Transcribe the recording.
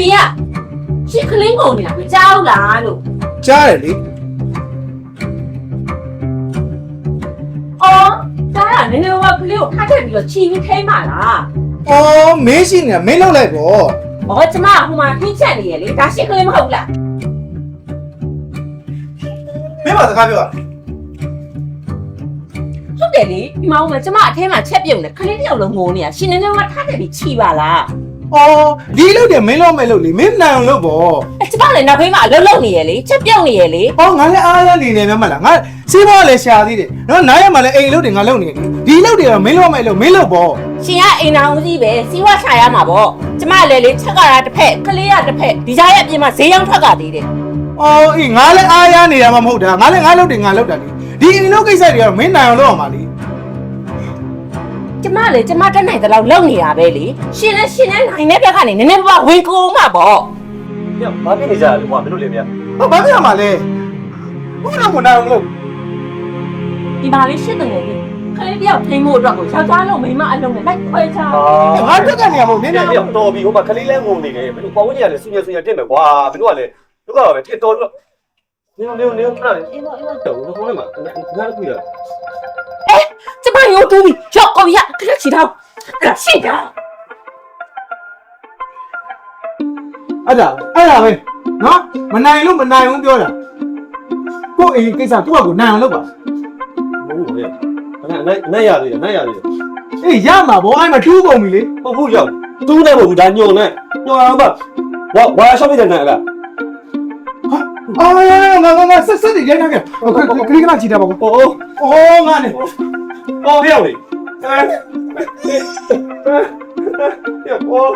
ပင်ကရှစ်ကလင်းကုန်နေတာကိုကြောက်လားလို့ကြားတယ်လေအော်ဒါကနည်းနည်းကကလေးကိုထားထည့်ပြီးတော့ချီပြီးခိမ့်ပါလားအော်မင်းရှိနေတာမင်းလောက်လိုက်ပေါ့ဟောကျမကဟိုမှာခင်းချက်နေရလေဒါရှစ်ကလင်းမဟုတ်လားမင်းပါစကားပြောတာဟုတ်တယ်လေဒီမှာဟိုမှာကျမအထဲမှာချက်ပြုတ်နေခလေးတစ်ယောက်လုံးငိုနေတာရှင်နည်းနည်းကထားထည့်ပြီးချီပါလား အော်ဒီလောက်တယ်မင်းလောက်မဲ့လို့လေမင်းနိုင်အောင်လုပ်ပေါ့အဲကျမလည်းနောက်ဖေးမှာအလုပ်လုပ်နေရလေချက်ပြုတ်နေရလေအော်ငါလည်းအားရနေနေမြတ်မလားငါစီးပွားလည်းရှာသေးတယ်နော်နားရမှာလည်းအိမ်လုပ်တယ်ငါလုပ်နေတယ်ဒီလောက်တယ်တော့မင်းလောက်မဲ့လို့မင်းလုပ်ပေါ့ရှင်ကအိမ်တော်ကြီးပဲစီးဝါရှာရမှာပေါ့ကျမလည်းလေချက်ကတာတစ်ဖက်ကလေးကတစ်ဖက်ဒီကြားရဲ့အပြင်မှာဈေးရောင်းထွက်ကသေးတယ်အော်အေးငါလည်းအားရနေတာမှမဟုတ်တာငါလည်းငါလုပ်တယ်ငါလုပ်တာလေဒီအိမ်လုပ်ကိစ္စတွေကတော့မင်းနိုင်အောင်လုပ်အောင်ပါလေ ကျမလည်းကျမတက်နိုင်တဲ့လောက်လုပ်နေတာပဲလေရှင်လည်းရှင်လည်းနိုင်တဲ့ဘက်ကနေနည်းနည်းပါးဝင်ကုန်မှာပေါ့ညဘာဖြစ်နေကြလဲကွာမင်းတို့လေမြတ်ဟောဘာဖြစ်ရမှာလဲဘုရားကနိုင်အောင်လုပ်ဒီပါလေးရှစ်တယ်လေခလေးတယောက်ထိန်းဖို့အတွက်ကိုယောက်ျားလုံးမိန်းမအလုံးနဲ့လိုက်ခွဲချာငါတက်ကနေရမို့နင်းညနေညတော်ပြီဟိုမှာခလေးလဲငုံနေတယ်မင်းတို့ပတ်ဝန်းကျင်ကလည်းဆူညဆူညတက်မယ်ကွာမင်းတို့ကလည်းတို့ကတော့ပဲတစ်တော်လို့ နင်းနင်းနင်းခဏလေးအင်းတော့အင်းတော့တော့ခေါင်းထဲမှာငါလည်းကြည့်ရကျမရိုးတူးပြီးရောက်အောင်ရခက်ချီတော့အဲ့ဒါရှင်းတာအဲ့ဒါအဲ့ဒါပဲနော်မနိုင်လို့မနိုင်ဘူးပြောတာကိုယ့်အိမ်ကိစ္စသူ့အကူနိုင်အောင်လုပ်ပါဘူးလေအဲ့နဲ့နဲ့ရသေးတယ်နဲ့ရသေးတယ်အေးရမှာဗောအဲ့မှာတူးကုန်ပြီလေဟုတ်ဘူးရောက်တူးနေမဟုတ်ဘူးဒါညုံနဲ့ညုံအောင်ပါဝါဝါရှော့ပြတဲ့နဲ့လား အာငါငါငါဆက်ဆက်ဒီရိုက်ထားခဲ့ခရီးကနာချီတာပါကောဟိုအော်ငါနဲ့ဟိုပြောင်းလေအဲဟိုဟို